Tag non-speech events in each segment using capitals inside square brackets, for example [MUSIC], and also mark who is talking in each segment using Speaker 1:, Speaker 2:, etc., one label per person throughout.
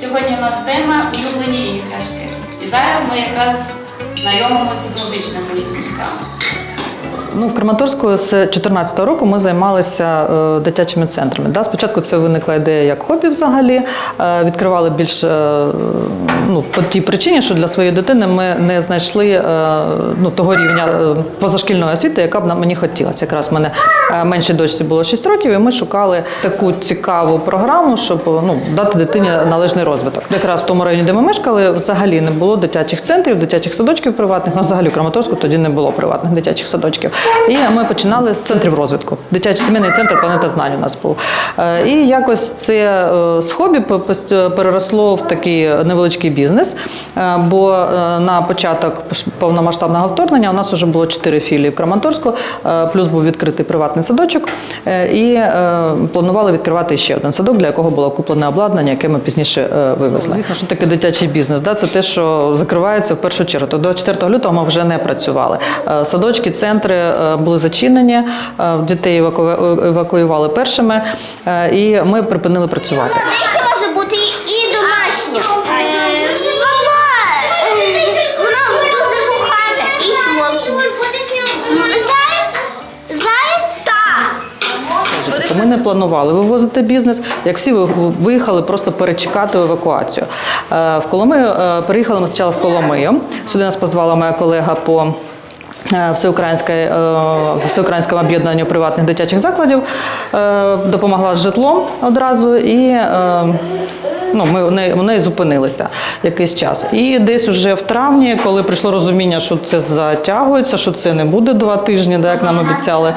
Speaker 1: Сьогодні у нас тема улюблені іграшки. І зараз ми якраз знайомимося з музичними іграшками.
Speaker 2: Ну, в Краматорську з 2014 року ми займалися е, дитячими центрами. Да? Спочатку це виникла ідея як хобі взагалі. Е, відкривали більш е, ну, по тій причині, що для своєї дитини ми не знайшли ну, того рівня позашкільної освіти, яка б нам мені хотілося. Якраз в мене меншій дочці було 6 років, і ми шукали таку цікаву програму, щоб ну, дати дитині належний розвиток. Якраз в тому районі, де ми мешкали, взагалі не було дитячих центрів, дитячих садочків приватних. На взагалі в Краматорську тоді не було приватних дитячих садочків. І ми починали з центрів розвитку. Дитячий сімейний центр планета знань у нас був. Е, І якось це е, з хобі переросло в такий невеличкий бізнес. Е, Бо на початок повномасштабного вторгнення у нас вже було чотири філії в Краматорську, плюс був відкритий приватний садочок. І планували відкривати ще один садок, для якого було куплене обладнання, яке ми пізніше вивезли. Звісно, що таке дитячий бізнес. Це те, що закривається в першу чергу. То до 4 лютого ми вже не працювали. Садочки, центри були зачинені, е, дітей еваку- евакуювали першими, е, і ми припинили працювати.
Speaker 3: Може бути і, домашня.
Speaker 2: Ми не планували вивозити бізнес. Як всі виїхали просто перечекати евакуацію. Е, В Коломию е, переїхали ми спочатку в Коломию. Сюди нас позвала моя колега по. Е, Всеукраїнське, е, Всеукраїнському об'єднанню приватних дитячих закладів е, допомогла з житлом одразу, і ну, ми у неї, у неї зупинилися якийсь час. І десь уже в травні, коли прийшло розуміння, що це затягується, що це не буде два тижні, да, як нам обіцяли,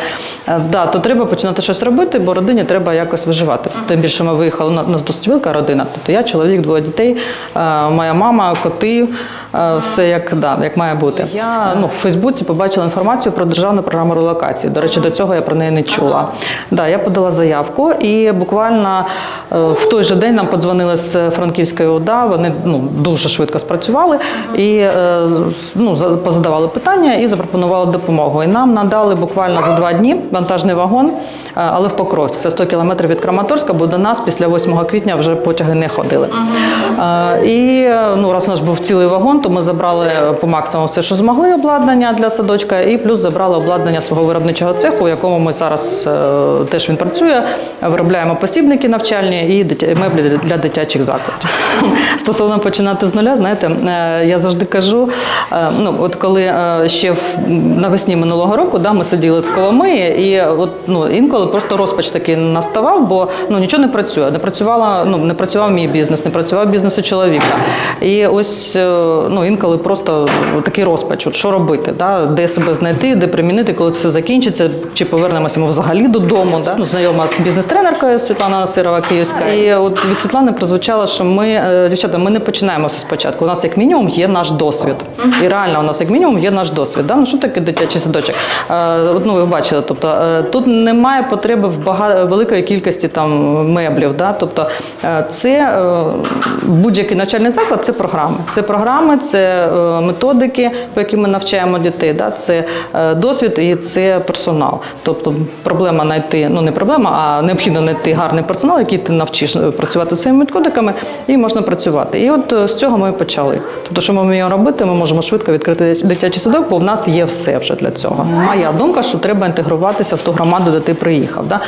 Speaker 2: е, да, то треба починати щось робити, бо родині треба якось виживати. Тим більше ми виїхали у нас досить велика родина. Тобто я, чоловік, двоє дітей, е, моя мама, коти, е, все як, да, як має бути. Я ну, в Фейсбуці побачила інформацію про державну програму релокації. До речі, до цього я про неї не чула. Да, я подала заявку, і буквально в той же день нам подзвонили з Франківської ОДА. Вони ну, дуже швидко спрацювали і е, ну, позадавали питання і запропонували допомогу. І нам надали буквально за два дні вантажний вагон, е, але в Покровськ. Це 100 кілометрів від Краматорська, бо до нас після 8 квітня вже потяги не ходили. Е, І ну, раз у нас був цілий вагон, то ми забрали по максимуму все, що змогли, обладнання для садочка, і плюс забрали обладнання свого виробничого цеху, у якому ми зараз теж він працює. Виробляємо посібники навчальні і меблі для дитячих закладів. [LAUGHS] Стосовно починати з нуля, знаєте, е, я завжди кажу: е, ну от коли е, ще навесні минулого року да, ми сиділи в Коломиї, і от ну інколи просто розпач такий наставав, бо ну нічого не працює. Не працювала, ну не працював мій бізнес, не працював бізнес у чоловіка. І ось ну інколи просто такий розпач, от що робити, да? де себе знайти, де примінити, коли це все закінчиться, чи повернемося ми взагалі додому. Да? Ну, знайома з бізнес-тренеркою Світлана Сирова Київська. І от від Світлани прозвучало, що ми, е, дівчата, ми не починаємо все спочатку. У нас як мінімум є наш досвід. І реально у нас як мінімум є наш досвід. Да? Ну що таке дитячий садочок? Е, ну, ви бачили, тобто е, тут немає потреби в бага... великої кількості там меблів. Да? Тобто це будь-який навчальний заклад це програми. Це програми, це методики, по яким ми навчаємо дітей. Да? Це досвід і це персонал. Тобто проблема знайти, ну не проблема, а необхідно знайти гарний персонал, який ти навчиш працювати з цими методиками, і можна працювати. І от е, з цього ми почали. Тобто, що ми вміємо робити, ми можемо швидко відкрити дитячий садок, бо в нас є все вже для цього. Моя думка, що треба інтегруватися в ту громаду, де ти приїхав. Да?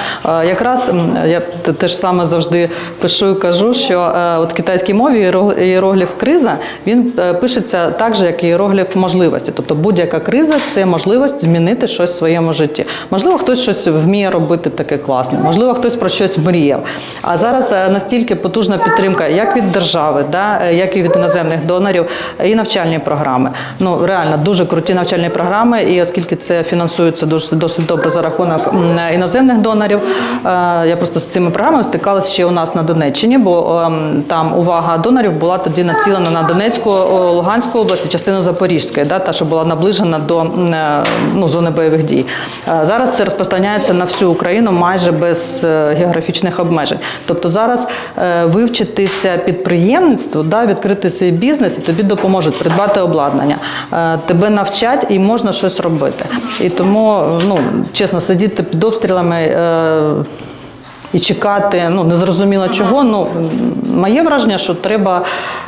Speaker 2: Е, Якраз я те- теж саме завжди пишу і кажу, що е, от в китайській мові іеро- іерогліф криза він пишеться так же, як іерогліф можливості. Тобто будь-яка криза це можливість змінити щось в своєму житті. Можливо, хтось щось вміє робити таке класне, можливо, хтось про щось мріяв. А зараз настільки потужна підтримка, як від держави, да, е, як і від іноземних донорів, і навчальні програми. Ну реально дуже круті навчальні програми, і оскільки це фінансується досить, досить добре за рахунок іноземних донорів. е, Я просто з цими програмами стикалася ще у нас на Донеччині, бо там увага донорів була тоді націлена на Донецьку, Луганську область, частину Запорізької, да, та що була наближена до е, ну, зони бойових дій. Е, Зараз це розпространяється на всю Україну майже без е, географічних обмежень. Тобто зараз е, вивчитися підприємництву, да, відкрити свій бізнес, і тобі допоможуть придбати обладнання. Е, Тебе навчать і можна щось робити. І тому, ну чесно, сидіти під обстрілами. Е, і чекати, ну незрозуміло чого. Ну моє враження, що треба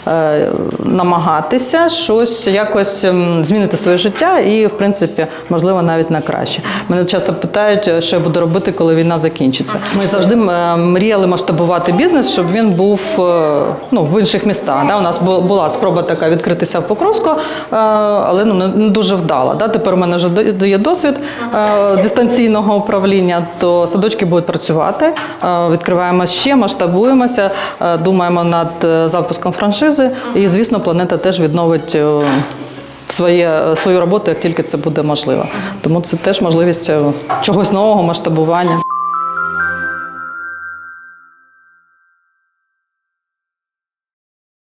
Speaker 2: е, намагатися щось якось змінити своє життя, і в принципі, можливо, навіть на краще. Мене часто питають, що я буду робити, коли війна закінчиться. Ми завжди е, мріяли масштабувати бізнес, щоб він був е, ну, в інших містах. Да? У нас була спроба така відкритися в Покровську, е, але ну не- дуже вдала. Да? Тепер у мене вже є досвід е, дистанційного управління, то садочки будуть працювати. Е, Відкриваємо ще, масштабуємося, е, думаємо над е, запуском франшизи. І, звісно, планета теж відновить. Своє, свою роботу, як тільки це буде можливо. Тому це теж можливість чогось нового масштабування.